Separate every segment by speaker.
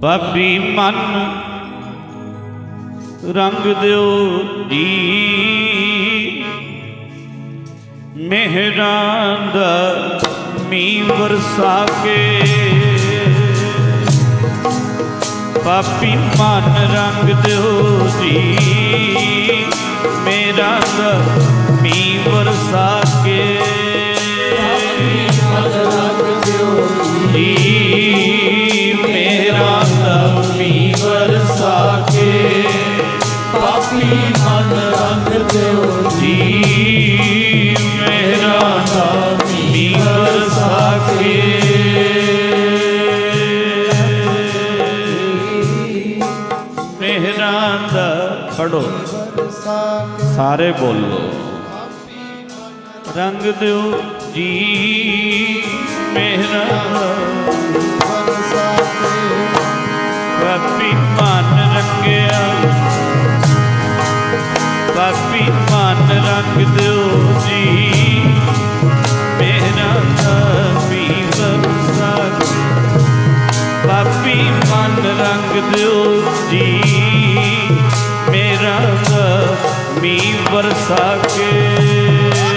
Speaker 1: ਪਾਪੀ ਮਨ ਰੰਗ ਦਿਓ ਜੀ। ਮਿਹਰਾਂ ਦਾ ਮੀਂਹ ਵਰਸਾ ਕੇ ਪਾਪੀ ਮਨ ਰੰਗ ਦਿਓ ਜੀ। ਮੇਰਾ ਦਾ ਪੜੋ ਸਾਰੇ ਬੋਲੋ। ਰੰਗ ਦਿਓ ਜੀ ਮੇਰਾ ਬਾਪੀ ਮਨ ਰੰਗਿਆ ਬਾਪੀ ਮਨ ਰੰਗ ਦਿਓ ਜੀ ਮੇਰਾ ਬਾਪੀ ਵਰਸਾ ਪਾਪੀ ਮਨ ਰੰਗ ਦਿਓ ਵਰਸਾ ਕੇ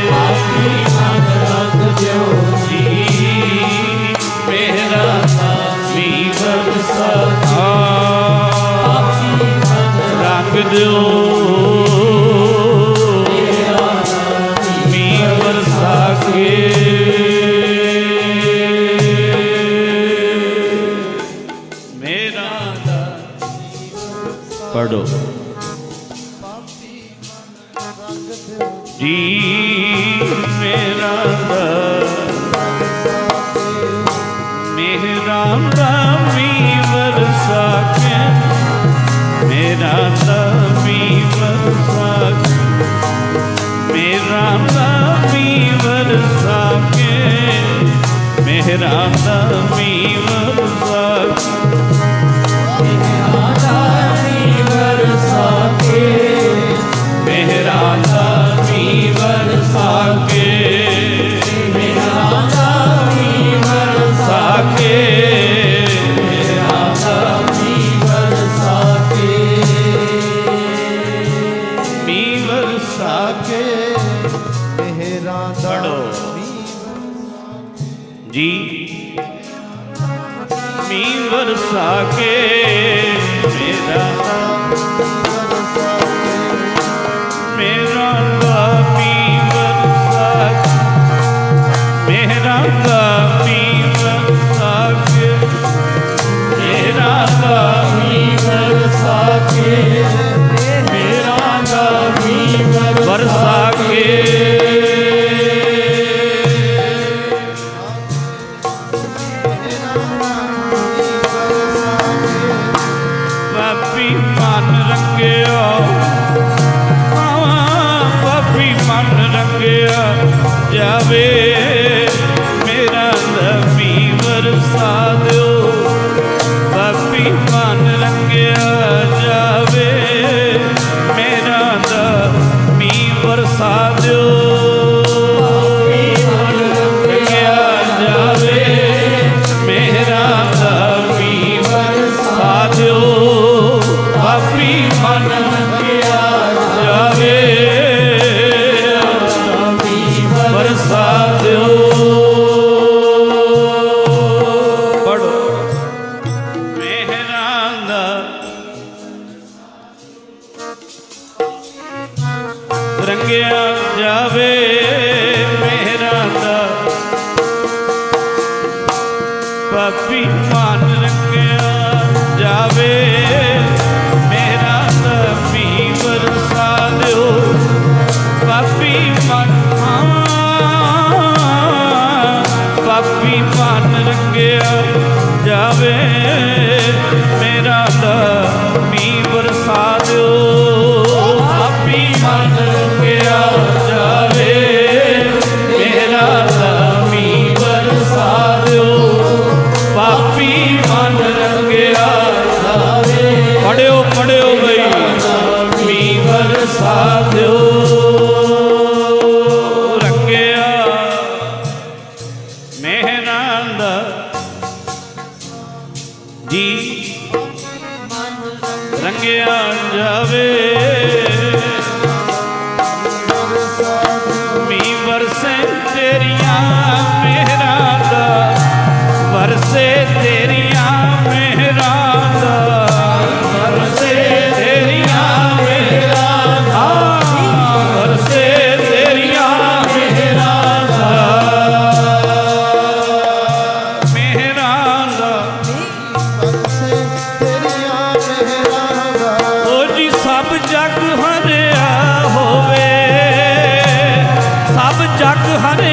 Speaker 2: ਪਾਪੀ ਮਨ ਰੰਗ ਦਿਓ
Speaker 1: ਜੀ ਮੇਰਾ ਵੀ ਵਰਸਾ
Speaker 2: ਪਾਪੀ ਮਨ
Speaker 1: ਰੰਗ ਦਿਓ। ਜੀ ਮੇਰਾ ਦਾ ਮੇਰਾ ਦਾ ਮੀਂਹ ਵਰਸਾ ਕੇ, ਮੇਰਾ ਨਵੀ ਵਰਸਾ ਮੇਰਾ ਨਵੀ ਵਰਸਾ ਕੇ, ਮੇਰਾ ਨਵੀ ਜੀ। ਮੀ ਵਰਸਾ ਕੇ ਮੇਰਾ ਮੇਰਾ ਗਾਮੀ ਵਰਸਾ ਮੇਰਾ ਗਾਮੀ ਪਾਪੀ ਮਨ ਰੰਗਿਆ ਪਾਪੀ ਮਨ ਰੰਗਿਆ ਜਾਵੇ ਰੰਗਿਆ ਜਾਵੇ ਮੇਰਾ ਦਾ ਪਾਪੀ ਮਨ ਰੰਗਿਆ ਜਾਵੇ ਮੇਰਾ ਨਬੀ ਵਰਸਾ ਦਿਓ ਪਾਪੀ ਮਨ ਪਾਪੀ ਮਨ ਰੰਗਿਆ ਜਾਵੇ honey.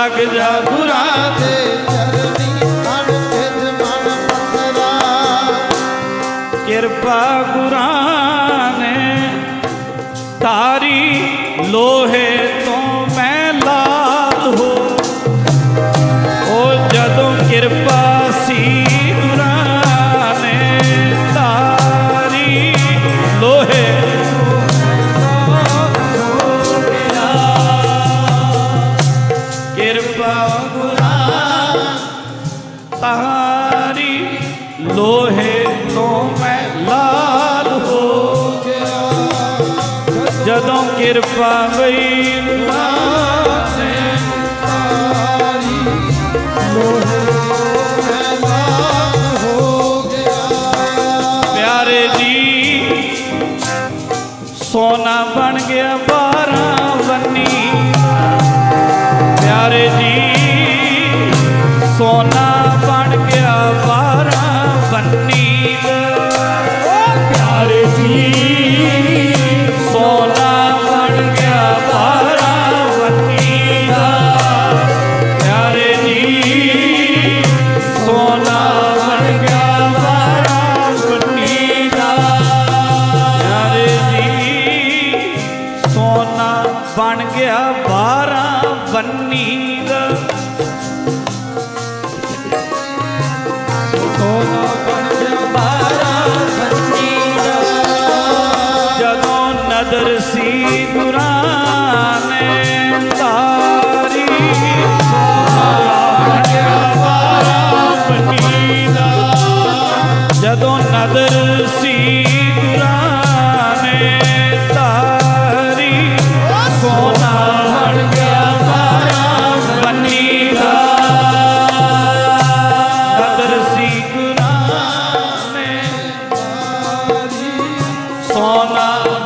Speaker 3: ਲੱਗ ਜਾ ਗੁਰਾ ਦੇ
Speaker 1: ਚਰਨੀ ਅਣ ਤਿਜ ਮਨ ਪਸਰਾ
Speaker 3: ਕਿਰਪਾ ਗੁਰਾ
Speaker 1: don't get it far away. que é a.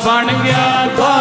Speaker 1: ਬਣ ਗਿਆ ਧਾਰਾ